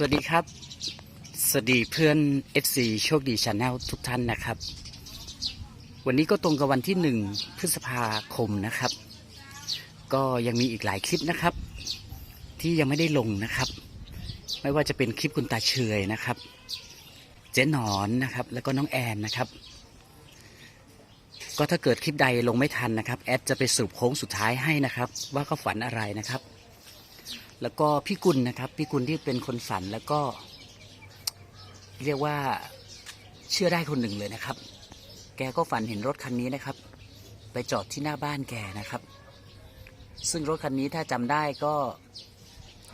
สวัสดีครับ สวัสดีเพื่อน FC โชคดีชาแนลทุกท่านนะครับ วันนี้ก็ตรงกับวันที่หนึ่งพฤษภาคมนะครับ ก็ยังมีอีกหลายคลิปนะครับ ที่ยังไม่ได้ลงนะครับ ไม่ว่าจะเป็นคลิปคุณตาเฉยนะครับ เจ๊หนอนนะครับ แล้วก็น้องแอนนะครับ ก็ถ้าเกิดคลิปใดลงไม่ทันนะครับ แอดจะไปสรุปโค้งสุดท้ายให้นะครับ ว่าเขาฝันอะไรนะครับ แล้วก็พี่กุลนะครับพี่กุลที่เป็นคนฝันแล้วก็ เรียกว่าเชื่อได้คนหนึ่งเลยนะครับ แกก็ฝันเห็นรถคันนี้นะครับ ไปจอดที่หน้าบ้านแกนะครับ ซึ่งรถคันนี้ถ้าจำได้ก็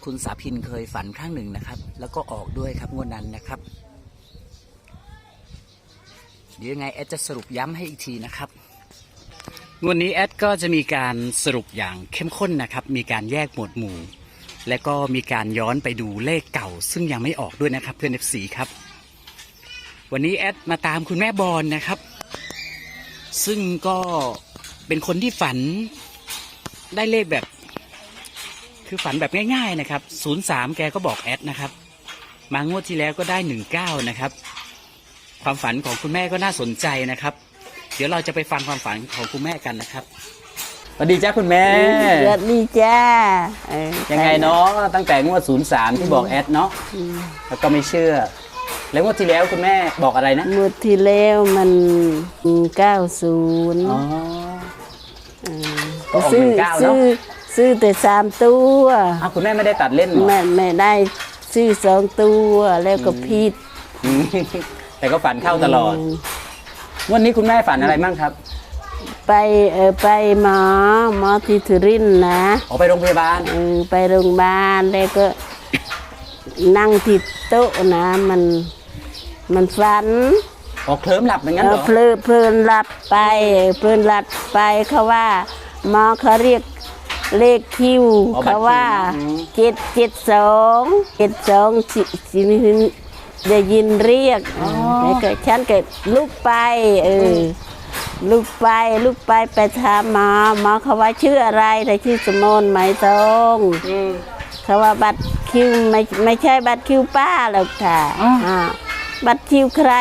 คุณสาพินเคยฝันครั้งหนึ่งนะครับ แล้วก็ออกด้วยครับงวดนั้นนะครับ เดี๋ยวยังไงแอดจะสรุปย้ำให้อีกทีนะครับงวดนี้แอดก็จะมีการสรุปอย่างเข้มข้นนะครับ มีการแยกหมวดหมู่ และก็มีการย้อนไปดูเลขเก่า ซึ่งยังไม่ออกด้วยนะครับเพื่อน FC ครับ วันนี้แอดมาตามคุณแม่บอลนะครับ ซึ่งก็เป็นคนที่ฝันได้เลขแบบ คือฝันแบบง่าย ๆนะครับ 03 แกก็บอกแอดนะครับ มางวดที่แล้วก็ได้ 19 นะครับ ความฝันของคุณแม่ก็น่าสนใจนะครับ เดี๋ยวเราจะไปฟังความฝันของคุณแม่กันนะครับ สวัสดีจ้าคุณแม่ สวัสดีจ้าเออยังไงเนาะตั้งแต่งวด 03 ที่บอกแอดเนาะแล้วก็ไม่เชื่อ แล้วงวดที่แล้วคุณแม่บอกอะไรนะหมดที่แล้วมันเก้าศูนย์อ๋อก็ออกซื้อ19เนอะซื้อซื้อแต่สามตัวอ้าวคุณแม่ไม่ได้ตัดเล่นเหรอแม่ไม่ได้ซื้อสองตัวแล้วก็ผิดอืมแต่ก็ฝันเข้าตลอดงวันนี้คุณแม่ฝันอะไรบ้างครับ ไปเออไปหมอหมอที่ทุรินทร์นะออกไปโรงพยาบาล เออไปโรงพยาบาลแล้วก็ นั่งที่โต๊ะนะ มันมันฝันออกเคลิ้มหลับอย่างนั้นเอเหรออเพลินเพลินหลับไปเพลินหลับไปเขาว่าหมอเขาเรียกเลขคิวอ๋อบัตรคิวเขาว่าอืมเจ็ดเจ็ดสองเจ็ดสองสิสิได้ยินเรียกแล้วก็ฉันก็ลุกไปเอออ ลุกไปลุกไปไปถามหมอหมอเขาว่าชื่ออะไรแต่ชื่อสมนไหมตรงอืม เขาว่าบัตรคิวไม่ไม่ใช่บัตรคิวป้าหรอกค่ะอ้าว อ่าบัตรคิวใคร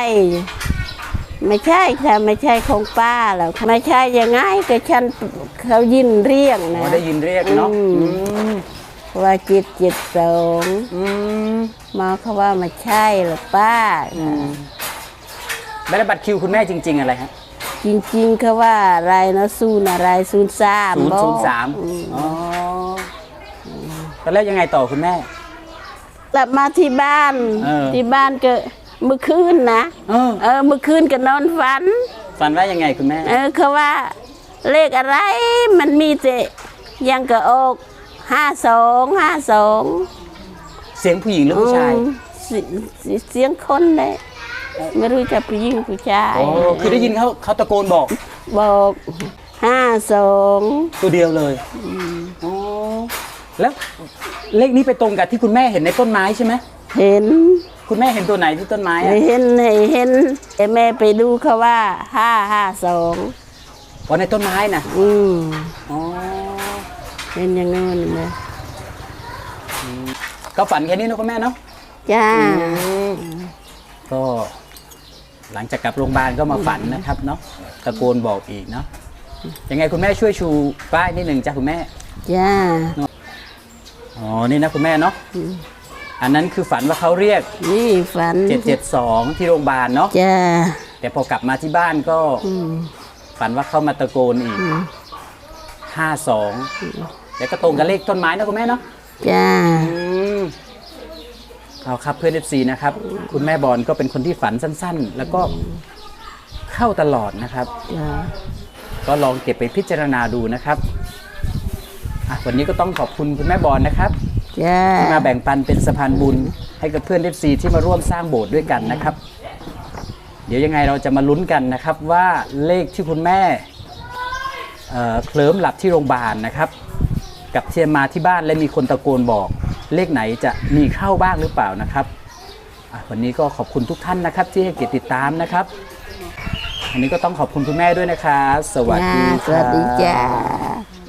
ไม่ใช่ค่ะไม่ใช่ของป้าหรอกไม่ใช่ยังไงก็ฉันเขายินเรียกอ๋นะอได้ยินเรียกเนาะอืม อืมว่าจิตจิตสองอืมหมาเขาว่าไม่ใช่หรอกป้าไม่ได้บัตรคิวคุณแม่จริง ๆ อะไรฮะ จริงๆเขาว่าอะไรนะศูนย์อะไรศูนย์สามศูนย์ศูนย์สามอ๋อแล้วยังไงต่อคุณแม่ กลับมาที่บ้าน เออ ที่บ้านก็เมื่อคืนนะ เออเออเมื่อคืนก็นอนฝัน ฝันว่ายังไงคุณแม่ เออเขาว่าเลขอะไรมันมีแต่ยังกระอกห้าสองห้าสองเสียงผู้หญิงหรือผู้ชาย เสียงคนเลย ไม่รู้จะผู้หญิงผู้ชายอ๋อคือได้ยินเขาเขาตะโกนบอกบอกห้าสองตัวเดียวเลยอ๋อแล้วเลขนี้ไปตรงกับที่คุณแม่เห็นในต้นไม้ใช่ไหมเห็น คุณแม่เห็นตัวไหนที่ต้นไม้อะเห็นเห็นแต่แม่ไปดูเขาว่าห้าห้าสองอ๋อในต้นไม้น่ะอืมอ๋อเป็นอย่างนั้นเลยก็ฝันแค่นี้นะคุณแม่เนาะจ้าก็ หลังจากกลับโรงพยาบาลก็มาฝันนะครับเนาะตะโกนบอกอีกเนาะยังไงคุณแม่ช่วยชูป้ายนิดหนึ่งจ้ะคุณแม่จ้าอ๋อนี่นะคุณแม่เนาะอันนั้นคือฝันว่าเขาเรียกนี่ฝัน 772 ที่โรงพยาบาลเนาะจ้าแต่พอกลับมาที่บ้านก็อืมฝันว่าเขามาตะโกนอีก 52 แล้วก็ตรงกับเลขต้นไม้นะคุณแม่เนาะจ้า เอาครับเพื่อนเอฟซีนะครับ คุณแม่บอลก็เป็นคนที่ฝันสั้น ๆ แล้วก็เข้าตลอดนะครับ จ้าก็ลองเก็บไปพิจารณาดูนะครับอะวันนี้ก็ต้องขอบคุณคุณแม่บอลนะครับ จ้าที่มาแบ่งปันเป็นสะพานบุญให้กับเพื่อนเอฟซีที่มาร่วมสร้างโบสถ์ด้วยกันนะครับ เดี๋ยวยังไงเราจะมาลุ้นกันนะครับว่าเลขที่คุณแม่เอ่อเคลิ้มหลับที่โรงพยาบาลนะครับ กับเทียมมาที่บ้านและมีคนตะโกนบอก เลขไหนจะมีเข้าบ้างหรือเปล่านะครับอะวันนี้ก็ขอบคุณทุกท่านนะครับ ที่ให้เกียรติติดตามนะครับวันนี้ก็ต้องขอบคุณคุณแม่ด้วยนะครับสวัสดีสวัสดีครับจ้า